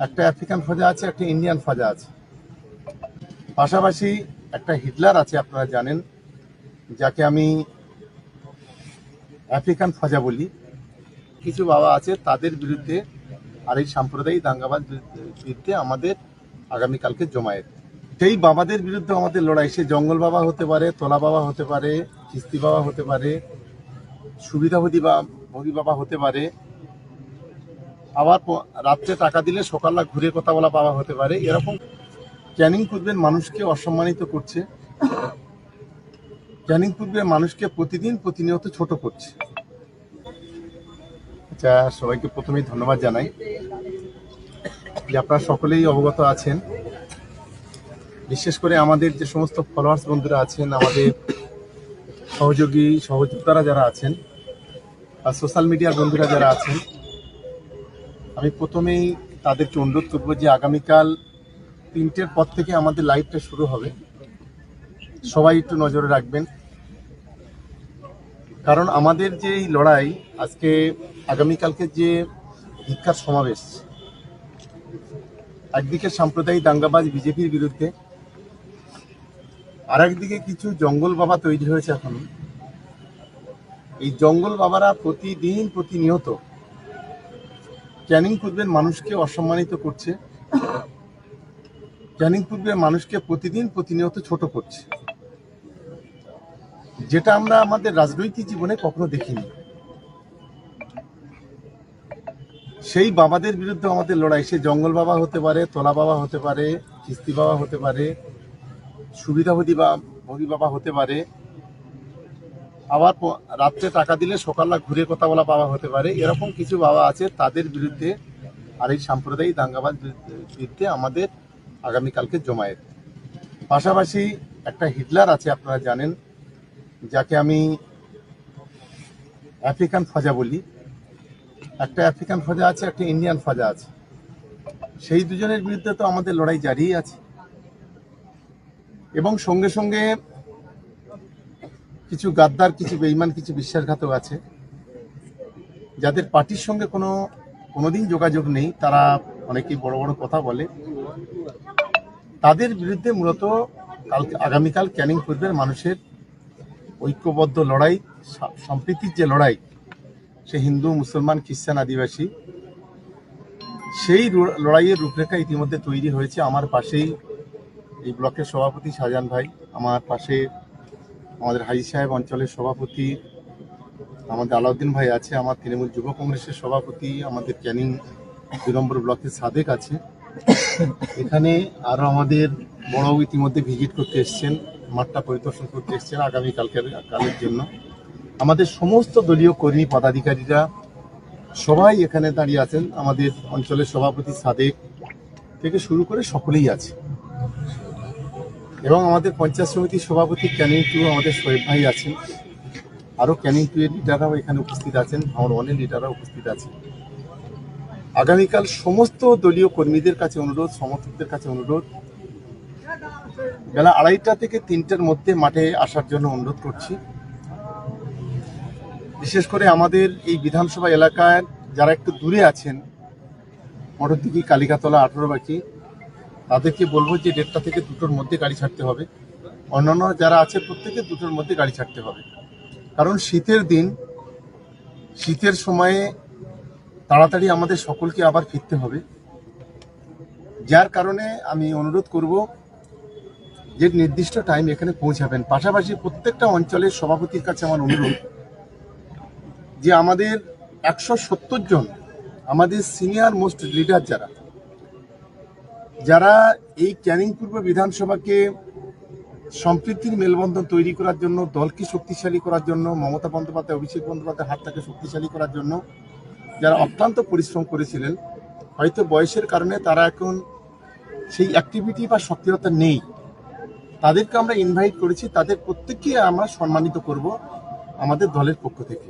একটা আফ্রিকান ফজা আছে, একটা ইন্ডিয়ান ফজা আছে। পাশাপাশি একটা হিটলার আছে, আপনারা জানেন, যাকে আমি আফ্রিকান ফজা বলি। কিছু বাবা আছে, তাদের বিরুদ্ধে আর এই সাম্প্রদায়িক দাঙ্গাবাজ বিরুদ্ধে আমাদের আগামীকালকে জমায়েত। সেই বাবাদের বিরুদ্ধে আমাদের লড়াই, সে জঙ্গল বাবা হতে পারে, তোলা বাবা হতে পারে, কিস্তি বাবা হতে পারে, সুবিধাভোগী বা ভোগী বাবা হতে পারে আবার রাত্রে টাকা দিলে সকালবেলা ঘুরে কথা বলা বাবা হতে পারে। এরকম ক্যানিং পূর্বের মানুষকে অসম্মানিত করছে। ক্যানিং পূর্বের মানুষকে প্রতিদিন প্রতিনিয়ত ছোট করছে। আচ্ছা সবাইকে প্রথমেই ধন্যবাদ জানাই যে আপনারা সকলেই অবগত আছেন। বিশেষ করে আমাদের যে সমস্ত ফলোয়ার্স বন্ধুরা আছেন, আমাদের সহযোগী সহযোগিতারা যারা আছেন, আর সোশ্যাল মিডিয়ার বন্ধুরা যারা আছেন আমি প্রথমেই তাদেরকে অনুরোধ করব যে আগামীকাল তিনটের পর থেকে আমাদের লাইভটা শুরু হবে। সবাই একটু নজরে রাখবেন। কারণ আমাদের যে এই লড়াই, আজকে আগামীকালকে যে ভিক্ষার সমাবেশ, একদিকে সাম্প্রদায়িক দাঙ্গাবাজ বিজেপির বিরুদ্ধে আর একদিকে কিছু জঙ্গল বাবা তৈরি হয়েছে এখন। এই জঙ্গল বাবারা প্রতিদিন প্রতিনিয়ত ক্যানিং পূর্বের মানুষকে অসম্মানিত করছে। ক্যানিং পূর্বের মানুষকে প্রতিদিন প্রতিনিয়ত ছোট করছে। যেটা আমরা আমাদের রাজনৈতিক জীবনে কখনো দেখিনি। সেই বাবাদের বিরুদ্ধে আমাদের লড়াই, সে জঙ্গল বাবা হতে পারে, তোলা বাবা হতে পারে, কিস্তি বাবা হতে পারে, সুবিধাভোগী বা ভোগী বাবা হতে পারে আবার রাত্রে টাকা দিলে সকালবেলা ঘুরে কথা বলা বাবা হতে পারে। এরকম কিছু বাবা আছে, তাদের বিরুদ্ধে আর এই সাম্প্রদায়িক দাঙ্গাবাজ বিরুদ্ধে আমাদের আগামীকালকে জমায়েত। পাশাপাশি একটা হিটলার আছে, আপনারা জানেন, যাকে আমি আফ্রিকান ফজা বলি। একটা আফ্রিকান ফজা আছে, একটা ইন্ডিয়ান ফজা আছে। সেই দুজনের বিরুদ্ধে তো আমাদের লড়াই জারিই আছে। এবং সঙ্গে সঙ্গে কিছু গাদ্দার, কিছু বেইমান কিছু বিশ্বাসঘাতক আছে। যাদের পার্টির সঙ্গে কোনো, কোনোদিন যোগাযোগ নেই, তারা অনেকেই বড় বড় কথা বলে। তাদের বিরুদ্ধে মূলত কাল আগামীকাল ক্যানিং পূর্বের মানুষের ঐক্যবদ্ধ লড়াই সম্প্রীতির যে লড়াই, সে হিন্দু, মুসলমান, খ্রিস্টান, আদিবাসী, সেই লড়াইয়ের রূপরেখা ইতিমধ্যে তৈরি হয়েছে। আমার পাশেই এই ব্লকের সভাপতি শাহজাহান ভাই, আমার পাশে আমাদের হাজি সাহেব অঞ্চলের সভাপতি, আমাদের আলাউদ্দিন ভাই আছে, আমার তৃণমূল যুব কংগ্রেসের সভাপতি, আমাদের ক্যানিং দুই নম্বর ব্লকের সাদেক আছে। এখানে আরও আমাদের বড় ইতিমধ্যে ভিজিট করতে এসছেন, মাঠটা পরিদর্শন করতে এসছেন আগামী কালকের কালের জন্য। আমাদের সমস্ত দলীয় কর্মী, পদাধিকারীরা সবাই এখানে দাঁড়িয়ে আছেন। আমাদের অঞ্চলের সভাপতি সাদেক থেকে শুরু করে সকলেই আছে। এবং আমাদের পঞ্চায়েত সমিতির সভাপতি ক্যানিং টু আমাদের শোয়েব ভাই আছেন। আরও ক্যানিং টু এর লিডাররাও এখানে উপস্থিত আছেন। আমার অনেক লিডাররাও উপস্থিত আছেন। আগামীকাল সমস্ত দলীয় কর্মীদের কাছে অনুরোধ, সমর্থকদের কাছে অনুরোধ। বেলা আড়াইটা থেকে তিনটের মধ্যে মাঠে আসার জন্য অনুরোধ করছি। বিশেষ করে আমাদের এই বিধানসভা এলাকায় যারা একটু দূরে আছেন, মটরদিঘি কালিকাতলা আঠারো বাকি তাদেরকে বলব যে দেড়টা থেকে দুটোর মধ্যে গাড়ি ছাড়তে হবে। অন্যান্য যারা আছে প্রত্যেকে দুটোর মধ্যে গাড়ি ছাড়তে হবে। কারণ শীতের দিন, শীতের সময়ে তাড়াতাড়ি আমাদের সকলকে আবার ফিরতে হবে। যার কারণে আমি অনুরোধ করব যে নির্দিষ্ট টাইম এখানে পৌঁছাবেন। পাশাপাশি প্রত্যেকটা অঞ্চলের সভাপতির কাছে আমার অনুরোধ যে আমাদের একশো সত্তর জন, আমাদের সিনিয়র মোস্ট লিডার যারা যারা এই ক্যানিং পূর্ব বিধানসভাকে সম্প্রীতির মেলবন্ধন তৈরি করার জন্য, দলকে শক্তিশালী করার জন্য, মমতা বন্দ্যোপাধ্যায়, অভিষেক বন্দ্যোপাধ্যায় হাতটাকে শক্তিশালী করার জন্য যারা অত্যন্ত পরিশ্রম করেছিলেন, হয়তো বয়সের কারণে তারা এখন সেই অ্যাক্টিভিটি বা সক্রিয়তা নেই। তাদেরকে আমরা ইনভাইট করেছি, তাদের প্রত্যেককে আমরা সম্মানিত করব আমাদের দলের পক্ষ থেকে।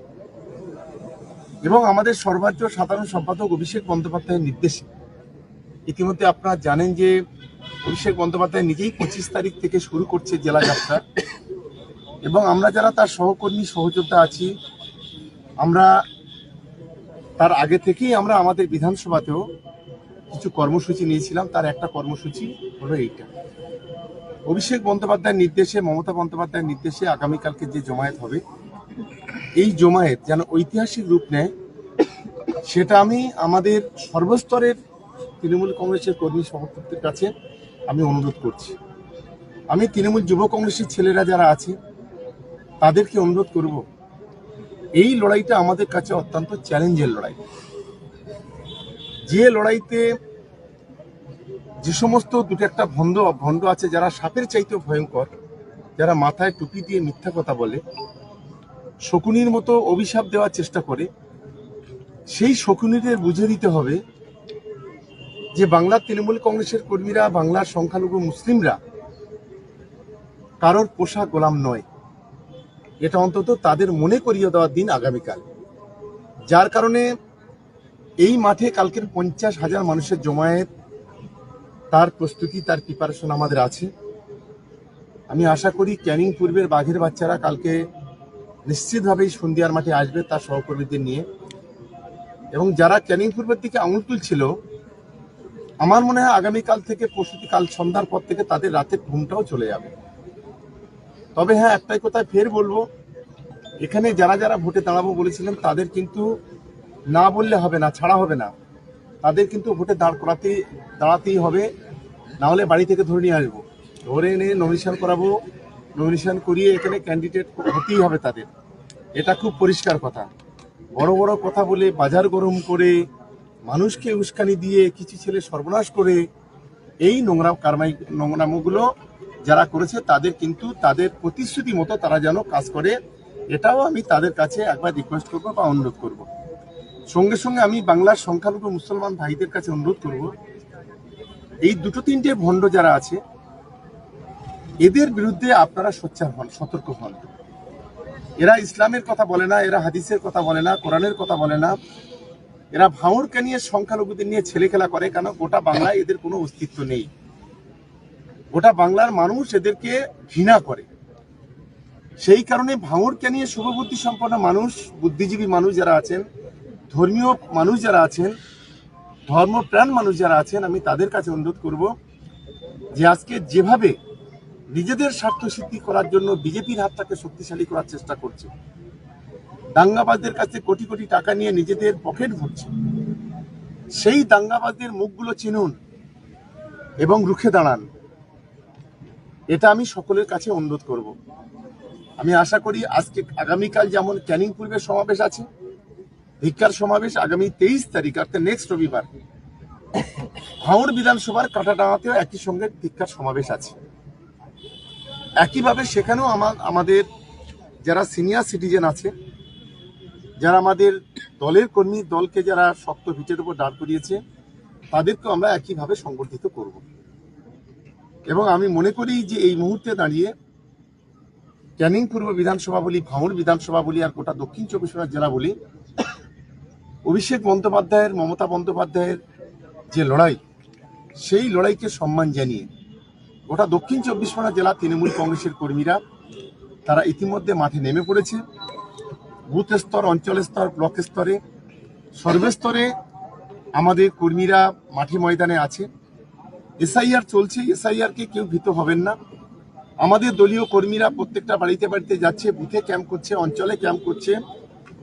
এবং আমাদের সর্বাজ্য সাধারণ সম্পাদক অভিষেক বন্দ্যোপাধ্যায়ের নির্দেশে। ইতিমধ্যে আপনারা জানেন যে অভিষেক বন্দ্যোপাধ্যায় নিজেই পঁচিশ তারিখ থেকে শুরু করছে জেলা যাত্রা। এবং আমরা যারা তার সহকর্মী, সহযোদ্ধা আছি, আমরা তার আগে থেকেই আমরা আমাদের বিধানসভাতেও কিছু কর্মসূচি নিয়েছিলাম। তার একটা কর্মসূচি হলো এইটা। অভিষেক বন্দ্যোপাধ্যায়ের নির্দেশে, মমতা বন্দ্যোপাধ্যায়ের নির্দেশে আগামীকালকে যে জমায়েত হবে, এই জমায়েত যেন ঐতিহাসিক রূপ নেয়, সেটা আমি আমাদের সর্বস্তরের তৃণমূল কংগ্রেসের কর্মী সমর্থকদের কাছে আমি অনুরোধ করছি। আমি তৃণমূল যুব কংগ্রেসের ছেলেরা যারা আছে, তাদেরকে অনুরোধ করব, এই লড়াইটা আমাদের কাছে অত্যন্ত চ্যালেঞ্জের লড়াই। যে লড়াইতে যে সমস্ত দুটো একটা ভণ্ড ভণ্ড আছে যারা সাপের চাইতেও ভয়ঙ্কর, যারা মাথায় টুপি দিয়ে মিথ্যা কথা বলে, শকুনির মতো অভিশাপ দেওয়ার চেষ্টা করে, সেই শকুনিদের বুঝে দিতে হবে যে বাংলার তৃণমূল কংগ্রেসের কর্মীরা, বাংলার সংখ্যালঘু মুসলিমরা, কারোর পোশাক গোলাম নয়। এটা অন্তত তাদের মনে করিয়ে দেওয়ার দিন আগামীকাল। যার কারণে এই মাঠে কালকের পঞ্চাশ হাজার মানুষের জমায়েত, তার প্রস্তুতি, তার প্রিপারেশন আমাদের আছে। আমি আশা করি ক্যানিং পূর্বের বাঘের বাচ্চারা কালকে নিশ্চিতভাবেই সন্ধিয়ার মাঠে আসবে তার সহকর্মীদের নিয়ে। এবং যারা ক্যানিং পূর্বের দিকে আঙুল তুলছিল আমার মনে হয় আগামীকাল থেকে প্রস্তুতি কাল সন্ধ্যার পর থেকে তাদের রাতের ঘুমটাও চলে যাবে। তবে হ্যাঁ একটাই কথা ফের বলব, এখানে যারা যারা ভোটে দাঁড়াবো বলেছিলেন, তাদের কিন্তু না বললে হবে না, ছাড়া হবে না। তাদের কিন্তু ভোটে দাঁড় করাতে, দাঁড়াতেই হবে না হলে বাড়ি থেকে ধরে নিয়ে আসব। ধরে এনে নমিনেশন করাবো নমিনেশন করিয়ে এখানে ক্যান্ডিডেট হতেই হবে তাদের। এটা খুব পরিষ্কার কথা। বড় বড় কথা বলে বাজার গরম করে মানুষকে উস্কানি দিয়ে কিছু ছেলে সর্বনাশ করে এই নোংরা কারমাই, নোংরামগুলো যারা করেছে, তাদের কিন্তু তাদের প্রতিশ্রুতি মতো তারা যেন কাজ করে, এটাও আমি তাদের কাছে একবার রিকোয়েস্ট করব বা অনুরোধ করব। সঙ্গে সঙ্গে আমি বাংলার সংখ্যালঘু মুসলমান ভাইদের কাছে অনুরোধ করব, এই দুটো তিনটে ভণ্ড যারা আছে, এদের বিরুদ্ধে আপনারা সোচ্চার হন, সতর্ক হন। এরা ইসলামের কথা বলে না, এরা হাদিসের কথা বলে না, কোরআনের কথা বলে না এরা ভাঙরকে নিয়ে সংখ্যালঘুদের নিয়ে ছেলে খেলা করে কেন? গোটা বাংলায় এদের কোনো অস্তিত্ব নেই। গোটা বাংলার মানুষ এদেরকে ঘৃণা করে। সেই কারণে ভাঙরকে নিয়ে শুভবুদ্ধি সম্পন্ন মানুষ, বুদ্ধিজীবী মানুষ যারা আছেন, ধর্মীয় মানুষ যারা আছেন, ধর্মপ্রাণ মানুষ যারা আছেন, আমি তাদের কাছে অনুরোধ করব যে আজকে যেভাবে নিজেদের স্বার্থ সিদ্ধি করার জন্য বিজেপির হাতটাকে শক্তিশালী করার চেষ্টা করছে দাঙ্গাবাজদের কাছে কোটি কোটি টাকা নিয়ে নিজেদের পকেট ভরছে। সেই দাঙ্গাবাজদের মুখগুলো চিনুন এবং রুখে দাঁড়ান। এটা আমি সকলের কাছে অনুরোধ করব। আমি আশা করি আজকে আগামীকাল যেমন ক্যানিং পূর্বের সমাবেশ আছে, ভিক্ষার সমাবেশ আগামী তেইশ তারিখ, অর্থাৎ নেক্সট রবিবার, ভাঙড় বিধানসভার কাটাডাঙাতেও একই সঙ্গে ভিক্ষার সমাবেশ আছে। একইভাবে সেখানেও আমাদের যারা সিনিয়র সিটিজেন আছে যারা আমাদের দলের কর্মী, দলকে যারা শক্ত ভিটের উপর দাঁড় করিয়েছে, তাদেরকেও আমরা একইভাবে সংগঠিত করব। এবং আমি মনে করি যে এই মুহূর্তে দাঁড়িয়ে ক্যানিং পূর্ব বিধানসভা বলি, ভাঙড় বিধানসভা বলি, আর গোটা দক্ষিণ চব্বিশ পরগনা জেলা বলি, অভিষেক বন্দ্যোপাধ্যায়ের, মমতা বন্দ্যোপাধ্যায়ের যে লড়াই, সেই লড়াইকে সম্মান জানিয়ে গোটা দক্ষিণ চব্বিশ পরগনা জেলা তৃণমূল কংগ্রেসের কর্মীরা, তারা ইতিমধ্যে মাঠে নেমে পড়েছে। বুথ স্তর অঞ্চল স্তর ব্লক স্তরে সর্বস্তরে আমাদের কর্মীরা মাঠে ময়দানে আছে। এসআইআর চলছে এসআইআর কে কেউ ভীত হবেন না। আমাদের দলীয় কর্মীরা প্রত্যেকটা বাড়িতে বাড়িতে যাচ্ছে, বুথে ক্যাম্প করছে, অঞ্চলে ক্যাম্প করছে,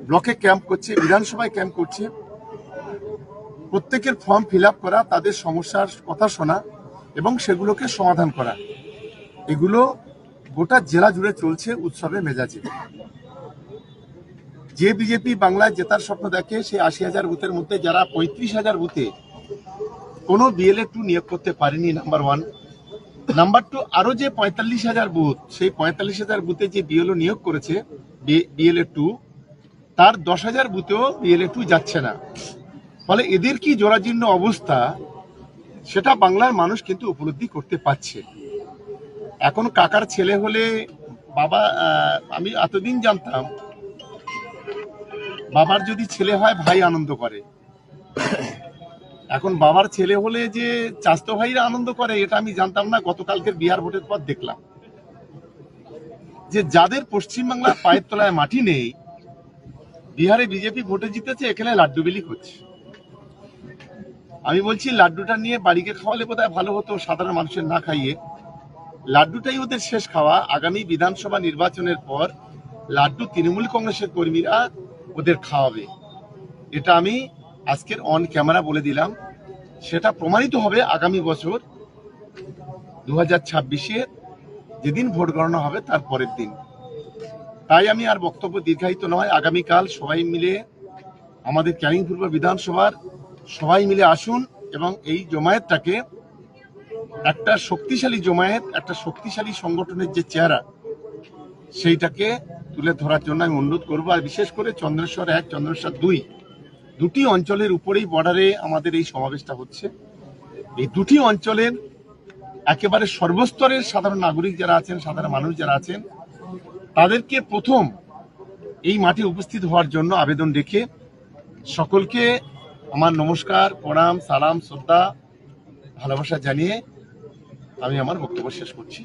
ব্লকে ক্যাম্প করছে, বিধানসভায় ক্যাম্প করছে। প্রত্যেকের ফর্ম ফিল করা, তাদের সমস্যার কথা শোনা এবং সেগুলোকে সমাধান করা। এগুলো গোটা জেলা জুড়ে চলছে উৎসবে মেজাজে। যে বিজেপি বাংলায় জেতার স্বপ্ন দেখে, সে আশি হাজার বুথের মধ্যে যারা পঁয়ত্রিশ হাজার বুথে কোনো বিএলএ টু নিয়োগ করতে পারেনি নাম্বার ওয়ান নাম্বার টু আরও যে পঁয়তাল্লিশ হাজার বুথ, সেই পঁয়তাল্লিশ হাজার বুথে যে বিএলও নিয়োগ করেছে বিএলএ টু তার দশ হাজার বুথেও বিএলএ টু যাচ্ছে না। ফলে এদের কি জরাজীর্ণ অবস্থা, সেটা বাংলার মানুষ কিন্তু উপলব্ধি করতে পারছে। এখন কাকার ছেলে হলে বাবা আমি এতদিন জানতাম বাবার যদি ছেলে হয়, ভাই আনন্দ করে। এখন বাবার ছেলে হলে যে চাস্তো ভাইরা আনন্দ করে, এটা আমি জানতাম না, গতকালকের বিহার ভোটের পর দেখলাম। যে যাদের পশ্চিমবাংলার পায়ের তলায় মাটি নেই, বিহারে বিজেপি ভোটে জিতেছে, এখানে লাড্ডু বিলি করছে আমি বলছি, লাড্ডুটা নিয়ে বাড়িকে খাওয়ালে বোধহয় ভালো হতো, সাধারণ মানুষের না খাইয়ে। লাড্ডুটাই ওদের শেষ খাওয়া। আগামী বিধানসভা নির্বাচনের পর লাড্ডু তৃণমূল কংগ্রেসের কর্মীরা ওদের খাওয়াবে। এটা আমি আজকের অন ক্যামেরা বলে দিলাম। সেটা প্রমাণিত হবে আগামী বছর দু হাজার ছাব্বিশে যেদিন ভোট গণনা হবে তার পরের দিন। তাই আমি আর বক্তব্য দীর্ঘায়িত নয়। আগামীকাল সবাই মিলে আমাদের ক্যানিং পূর্ব বিধানসভার সবাই মিলে আসুন এবং এই জমায়েতটাকে একটা শক্তিশালী জমায়েত, একটা শক্তিশালী সংগঠনের যে চেহারা, সেইটাকে তুলে ধরার জন্য আমি অনুরোধ করব। আর বিশেষ করে চন্দ্রেশ্বর এক, চন্দ্রেশ্বর দুই, দুটি অঞ্চলের উপরেই বর্ডারে আমাদের এই সমাবেশটা হচ্ছে। এই দুটি অঞ্চলের একেবারে সর্বস্তরের সাধারণ নাগরিক যারা আছেন, সাধারণ মানুষ যারা আছেন, তাদেরকে প্রথম এই মাঠে উপস্থিত হওয়ার জন্য আবেদন রেখে সকলকে আমার নমস্কার, প্রণাম, সালাম, শ্রদ্ধা, ভালোবাসা জানিয়ে আমি আমার বক্তব্য শেষ করছি।